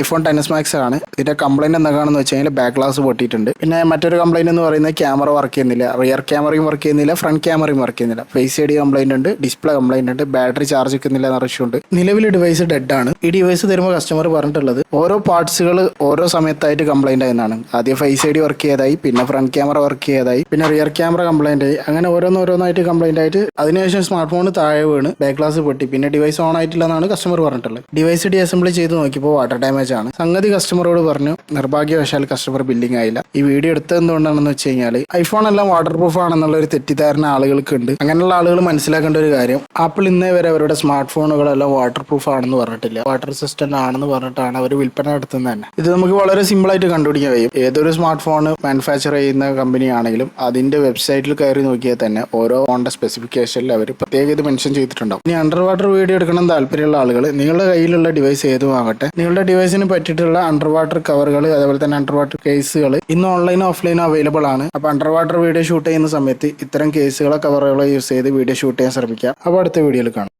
IPhone tense max ആണ്. ഇതിന്റെ complaint എന്താണെന്ന് വെച്ച് കഴിഞ്ഞാൽ ബാക്ക് ഗ്ലാസ് പൊട്ടിയിട്ടുണ്ട്. പിന്നെ മറ്റൊരു കംപ്ലൈന്റ് എന്ന് പറയുന്നത് ക്യാമറ വർക്ക് ചെയ്യുന്നില്ല. റിയർ ക്യാമറയും വർക്ക് ചെയ്യുന്നില്ല ഫ്രണ്ട് ക്യാമറയും വർക്ക് ചെയ്യുന്നില്ല. ഫേസ് ഐ ഡി ഉണ്ട് ഡിസ്പ്ലേ കംപ്ലൈന്റ് ഉണ്ട് ബാറ്ററി ചാർജ് നിൽക്കുന്നില്ല എന്ന ഇഷ്യൂ ഉണ്ട് നിലവിൽ ഡിവൈസ് ഡെഡ് ആണ്. ഈ ഡിവൈസ് തരുമ്പോൾ കസ്റ്റമർ പറഞ്ഞിട്ടുള്ളത് ഓരോ പാർട്സുകൾ ഓരോ സമയത്തായിട്ട് കംപ്ലൈന്റ് ആയെന്നാണ്. ആദ്യം ഫേസ് ഐ ഡി വർക്ക് ചെയ്തായി പിന്നെ ഫ്രണ്ട് ക്യാമറ വർക്ക് ചെയ്തായി പിന്നെ റിയർ ക്യാമറ കംപ്ലൈന്റ് ആയി. അങ്ങനെ ഓരോന്നോരോന്നായിട്ട് കംപ്ലൈന്റ് ആയിട്ട് അതിനുശേഷം സ്മാർട്ട് ഫോൺ താഴെ വീണ് ബാക്ക് ഗ്ലാസ് പൊട്ടി. പിന്നെ ഡിവൈസ് ഓൺ ആയിട്ടില്ല എന്നാണ് കസ്റ്റമർ പറഞ്ഞിട്ടുള്ളത്. ഡിവൈസ് ഡി അസംബ്ലി ചെയ്ത് നോക്കിയപ്പോൾ വാട്ടർ ഡാമേജ് ആണ്. സംഗതി കസ്റ്റമറോട് പറഞ്ഞു നിർഭാഗ്യവശാൽ കസ്റ്റമർ ബില്ലിംഗ് ആയില്ല. ഈ വീഡിയോ എടുത്തത് എന്തുകൊണ്ടാണെന്ന് വെച്ച് കഴിഞ്ഞാൽ ഐഫോൺ എല്ലാം വാട്ടർ പ്രൂഫ് ആണെന്നുള്ള ഒരു തെറ്റിദ്ധാരണ ആളുകൾക്ക് ഉണ്ട് അങ്ങനെയുള്ള ആളുകൾ മനസ്സിലാക്കേണ്ട ഒരു കാര്യം ആപ്പിൾ ഇന്നേ വരെ അവരുടെ സ്മാർട്ട് ഫോണുകളെല്ലാം വാട്ടർ പ്രൂഫ് ആണെന്ന് പറഞ്ഞിട്ടില്ല. വാട്ടർ റെസിസ്റ്റന്റ് ആണെന്ന് പറഞ്ഞിട്ടാണ് അവർ വിൽപ്പന നടത്തുന്നത് തന്നെ. ഇത് നമുക്ക് വളരെ സിമ്പിൾ ആയിട്ട് കണ്ടുപിടിക്കാൻ കഴിയും. ഏതൊരു സ്മാർട്ട് ഫോൺ മാനുഫാക്ചർ ചെയ്യുന്ന കമ്പനി ആണെങ്കിലും അതിന്റെ വെബ്സൈറ്റിൽ കയറി നോക്കിയാൽ തന്നെ ഓരോ ഫോണിന്റെ സ്പെസിഫിക്കേഷനിൽ അവർ പ്രത്യേക ഇത് മെൻഷൻ ചെയ്തിട്ടുണ്ടാവും. ഇനി അണ്ടർ വാട്ടർ വീഡിയോ എടുക്കണം താല്പര്യമുള്ള ആളുകൾ നിങ്ങളുടെ കയ്യിലുള്ള ഡിവൈസ് ഏതുമാകട്ടെ നിങ്ങളുടെ നിങ്ങളുടെ ഡിവൈസിന് പറ്റിയിട്ടുള്ള അണ്ടർ വാട്ടർ കവറുകൾ അതേപോലെ തന്നെ അണ്ടർ വാട്ടർ കേസുകൾ ഇന്ന് ഓൺലൈൻ ഓഫ്ലൈൻ അവൈലബിൾ ആണ്. അപ്പോൾ അണ്ടർ വാട്ടർ വീഡിയോ ഷൂട്ട് ചെയ്യുന്ന സമയത്ത് ഇത്തരം കേസുകളോ കവറുകളോ യൂസ് ചെയ്ത് വീഡിയോ ഷൂട്ട് ചെയ്യാൻ ശ്രമിക്കുക. അപ്പോൾ അടുത്ത വീഡിയോയിൽ കാണാം.